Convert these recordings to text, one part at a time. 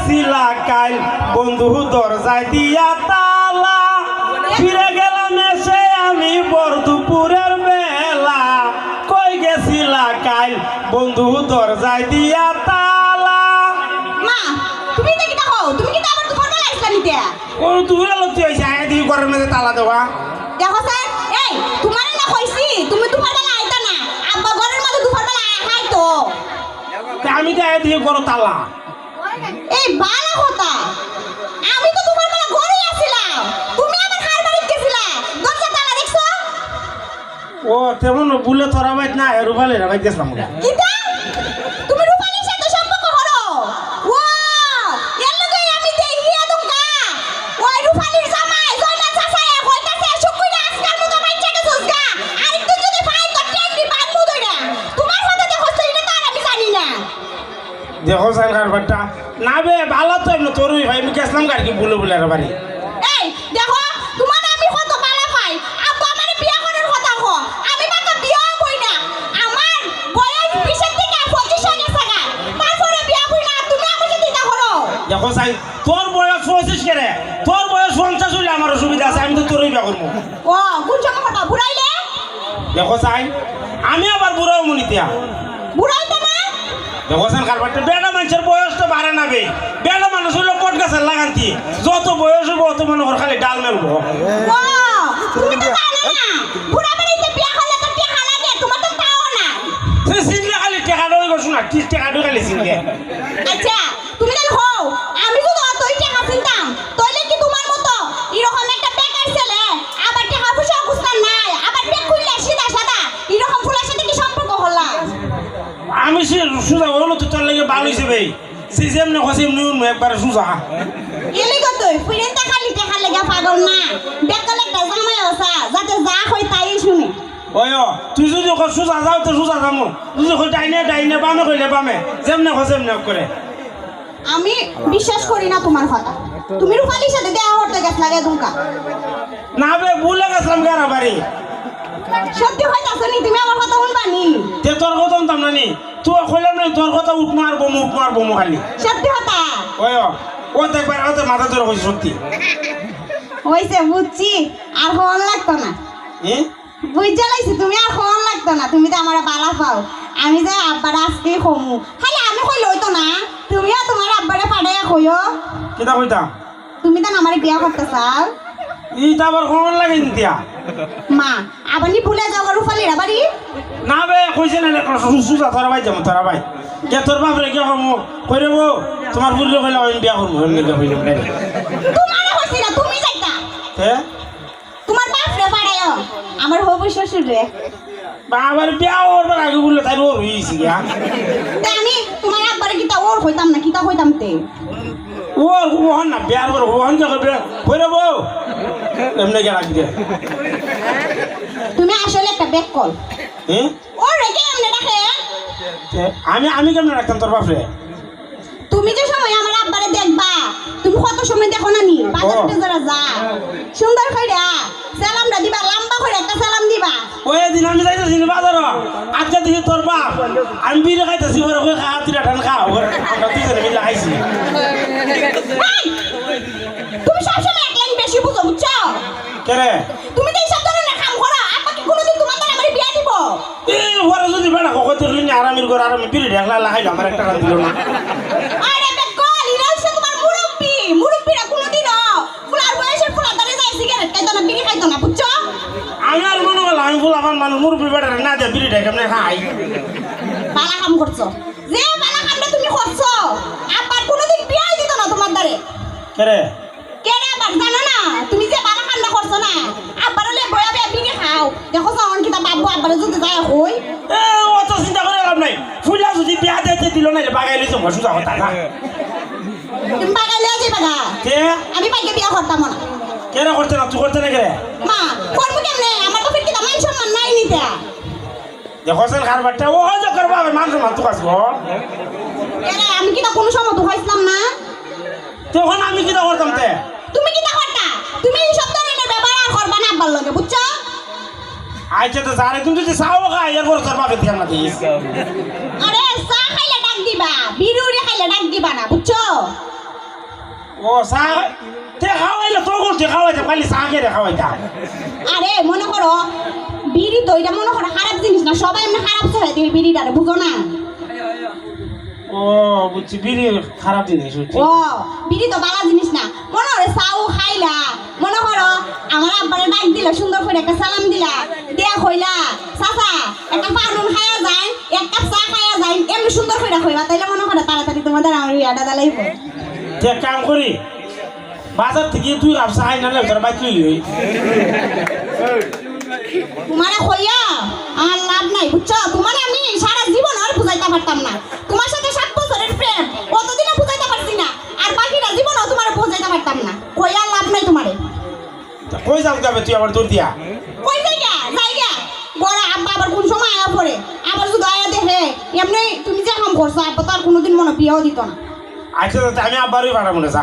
গেছিলা কাল বন্ধু দরজায় দিয়া তালা। ফিরে গেলাম এসে আমি বর দুপুরের বেলা। কই গেছিলা কাল বন্ধু দরজায় দিয়া তালা। মা তুমি দেখি দেখো তুমি কিন্তু আবার দুপুর বেলা আসলা নিতে ও তুই লতি হয়েছে আয় দিয়ে ঘরের মধ্যে তালা দেওয়া। দেখো স্যার এই তোমার না কইছি তুমি দুপুর বেলা আইতা না। আব্বা ঘরের মধ্যে দুপুর বেলা আয় তো আমি তো আয় দিয়ে ঘর তালা। বালা হতা। আমি তো তোমার বেলা ঘরে আসিলাম। তুমি আমার হার গেছিলা? দরজা তালা দেখছ? ও তেমন বুলে তোরা বাইত না এর উপালে রাবাই গেছিলাম ওটা কিতা তুমি রূপালীর সাথে সম্পর্ক করো ও এর লগে আমি দেখি আদমকা ওই রূপালীর জামাই জয়না চাচায় কইতাছে শুকুইরা আজকাল মতো বাইচা গেছস গা আর একটু যদি ভাই তো টেন্ডি বানমু দইরা তোমার সাথে দেখো সেইটা তো আর আমি জানি না দেখো সাইল কারবারটা না বে ভালো তো এমনি তোর ভাই আমি গেছিলাম গাড়ি কি বুলে বুলে বাড়ি। এই দেখো তোমার আমি কত বালা পাই? আব্বা আমারে বিয়া করার কথা কো আমি মাত্র বিয়া হই না। আমার বয়স বিশের থেকে পঁচিশ হয়ে গেছে গা। তারপরে বিয়া হই না তুমি আমার সাথে এটা করো। দেখো সাই তোর বয়স পঁচিশ কেরে? তোর বয়স পঞ্চাশ হইলে আমার অসুবিধা আছে আমি তো তোরই বিয়া করব। ও কোন সময় কথা? বুড়াইলে দেখো সাই আমি আবার বুড়াও মনিতিয়া বুড়াইতে না দেখো সাইন কারবারটা বেড়া মানুষের বয়স তো বাড়ে না বে। বেড়া মানুষ হইলে পট গাছের লাগান্তি। যত বয়স হইব অত মনে কর খালি ডাল মেলবো। সিনলে খালি টেকা ডই করছ না টেকা ডই খালি সিনলে আচ্ছা যেমনি খসে এমনি উঠবো একবারে সুজা এলি কতই ফুইরেনটা খালি টাকা লেগা পাগল না বেকাল একটা জামাই আসা যাতে যা হয় তাই শুনে ওই ও, তুই যদি ওকে সুজা যাও তো সুজা যাব যদি কই ডাইনে ডাইনে বামে কইলে বামে যেমনে খসে এমনি করে আমি বিশ্বাস করি না তোমার কথা। তুমি রূপালির সাথে দেয়া হতে গেছ লাগে দুকা না বে ভুলে গেছিলাম গারা বাড়ি। সত্যি হইতাছ নি? তুমি আমার কথা শুনবা নি? তে তোর কথা শুনতাম না নি? তুই কইলাম না তোর কথা উঠ মার বমু উঠ মার বমু খালি। সত্যি হতা ওই ও, তো ওতে মাথা ধরে কইছে সত্যি। হইছে বুঝছি। আর হন লাগতো না? বুঝতে লাইছি তুমি আর হন লাগতো না। তুমি তো আমার বালা পাও। আমি যে আব্বার আজকে কমু। খালি আমি কই লইতো না। তুমিও তোমার আব্বারে পাড়াইয়া কইও। কিতা কইতা? তুমি তো আমার বিয়া করতে চাও। ইটা আবার কোন লাগে নিতিয়া মা আবার নি ভুলে যাও রূপালিরা বাড়ি না বে কইছে না রে, সু- সুজা তোরা ভাই যাব তোরা ভাই কে তোর বাপ রে কে হমু কই রে তোমার বুড়ি কইলা আমি বিয়া করব এমনি কে কইলাম না তোমার হইছি না তুমি যাইতা? তে তোমার বাপ রে পাড়াইও আমার হবু শ্বশুর রে বাবার বিয়া করবার আগে বললে তাই ওর হইছে গিয়া। আমি তোমার আব্বারে কিতা ওর হইতাম না কিতা হইতাম তে? ওর ওহন না বিয়ার করে ওহন কে কইবে বউ এমনি কে রাখি তুমি আসলে একটা বেক কল হ্যাঁ ওর রেখে এমনি রাখে? আমি আমি কেমনে রাখতাম তোর বাপ রে তুমি যে সময় আমার আব্বারে দেখবা তুমি কত সময় দেখো না নি? বাজারে যারা যা। সুন্দর কইরা সালামটা দিবা লম্বা করে একটা সালাম দিবা। ওই দিন আমি যাইতেছি বাজার আজকে দেখি তোর বাপ। আমি বিলে খাইতেছি ওরে কই খা ঠান খা ওরে আমরা দুজনে মিলে খাইছি। তুমি সবসময় এক লাইন বেশি বুঝো বুঝছ কে তুমি তো এইসব ধরনের কাম করো আপা কি কোনোদিন তোমার দ্বারা আমার বিয়া দিব? এই ওরা যদি বেড়া কখন দেখলি না আরামের করে আরামে বিড়ি ঢেকলা লাগাইলো আমার একটা রাত দিল না। আরে বেকল এরা হচ্ছে তোমার মুরব্বি। মুরব্বিরা কোনোদিনও ফুলার বয়সের ফুলার দ্বারা যায় সিগারেট খাইতো না বিড়ি খাইতো না বুঝছ? আমি আর মনে করলাম আমি বল আমার মানুষ মুরব্বী বেড়া না দিয়ে বিড়ি ঢেকে এমনি খাই বালা কাম করছ। যে বালা কামটা তুমি করছ আবার কোনোদিন বিয়াই দিত না তোমার দ্বারে। কে দিতে দিল না বাগাই লইছো মসুজা কথা না। তুমি বাগালে যাই বাগা কে? আমি বাইকে বিয়া করতাম না। কে রে করতে না? তুই করতে না কে মা করব কেমনে? আমার তো ফির কিতা মান সম্মান নাই নিতে দেখো সেন খারবারটা ও যে করবা আমি মানুষ মানুষ আসব কেন আমি কি কিতা কোনো সময় দুখাইছিলাম না? তখন আমি কি কিটা করতাম তে? তুমি কি কিতা করতা তুমি এই সব ধরনের ব্যবহার আর করবা না আব্বার লগে বুঝছ আইছে তো যারে তুমি যদি চাও খাই এরপর তোর বাপে দিয়ে না দিস আরে দিবা? উড়ে খাইলে ডাক দিবা না বুঝছ? ও চা তে খাওয়াইলে তো করতে খাওয়াইতে খালি চা খেয়ে খাওয়াইতা আরে মনে করো বিড়ি তো এটা মনে করো খারাপ জিনিস না সবাই এমনি খারাপ চলে দিবে বিড়িটারে বুঝো না? ও বুঝছি বিড়ি খারাপ জিনিস ও বিড়ি তো বালা জিনিস না। মনে করো চাও খাইলা মনে করো আমার আব্বারে ডাক দিলা সুন্দর করে একটা সালাম দিলা দেয়া কইলা তাইলে মনে করো তাড়াতাড়ি তোমাদের আমার বিয়াটা দালাইব তে কাম করি বাজার থেকে তুই কাপ চা আইনা তোর বাইক লই তোমারে কইয়া আর লাভ নাই বুঝছ? তোমারে আমি সারা জীবন আর বুঝাইতে পারতাম না। তোমার সাথে সাত বছরের প্রেম কতদিনও বুঝাইতে পারছি না। আর বাকিটা জীবনও তোমারে বুঝাইতে পারতাম না। কইয়া লাভ নাই তোমারে। কই যাও যাবে তুই আবার দূর দিয়া? কই যাইগা? বড় আব্বা আবার কোন সময় আয়া পড়ে? আবার যদি আয়া দেখে? এমনি তুমি যে কাম করছ আব্বা তো আর কোনোদিন মনে বিয়েও দিত না। আচ্ছা তো আমি আব্বারই ভাড়া মনে যা।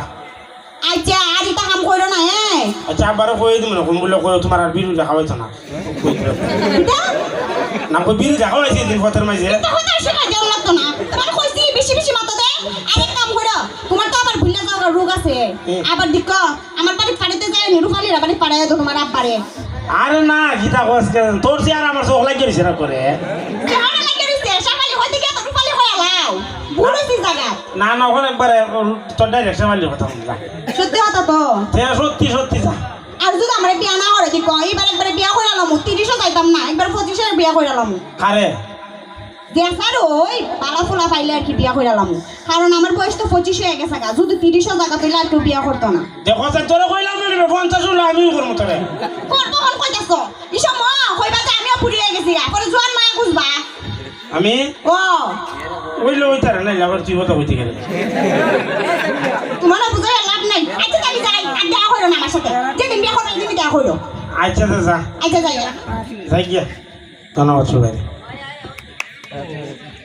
আচ্ছা আর এটা কাম করো না হ্যাঁ আচ্ছা আব্বারও কই দিব না কোন বলে কই তোমার আর বিরু দেখা হইতো না। না কই বিরু দেখা হয়েছে দিন পথের মাঝে। এটা হতে শেখা দেওয়া লাগতো না। তোমার কইছি বেশি বেশি মাথা দে। আরেক কাম করো তোমার তো আবার ভুলে যাওয়ার রোগ আছে। আবার দিক আমার বাড়ি পাড়াতে যায় নিরুফালির বাড়ি পাড়ায় তো তোমার আব্বারে। আরে না গীতা কস কেন তোর চেয়ে আর আমার চোখ লাগিয়ে দিছে না করে। না না ওখানে একবারে তোর ডাইরেক্ট সেমালি কথা সত্যি কথা তো? সে সত্যি সত্যি যা। আর যদি আমরা বিয়া না করে দিক এবার একবারে বিয়া করে আলাম তিরিশও যাইতাম না একবার পঁচিশের বিয়া করে আলাম কারে? দেখার ওই পালা ফোলা পাইলে আর কি বিয়া করে আলাম কারণ আমার বয়স তো পঁচিশ হয়ে গেছে গা যদি তিরিশও জায়গা পেলে আর কেউ বিয়া করতো না। দেখো তোরে কইলাম না পঞ্চাশ হলো আমিও করব তোরে। কোন কইতাছ ইসব ম কইবা যে আমিও ফুরিয়ে গেছি পরে জোয়ান মায়া খুঁজবা আমি? ও ওই তারা নাই আবার তুই কথা কইতে গেলে তোমার বুঝে লাভ নাই। আচ্ছা তাহলে যাই আর দেখা হইল না আমার সাথে যেদিন বিয়া করবে সেদিন দেখা হইল আচ্ছা যা। আচ্ছা যাই যাই। গিয়া। ধন্যবাদ সবাই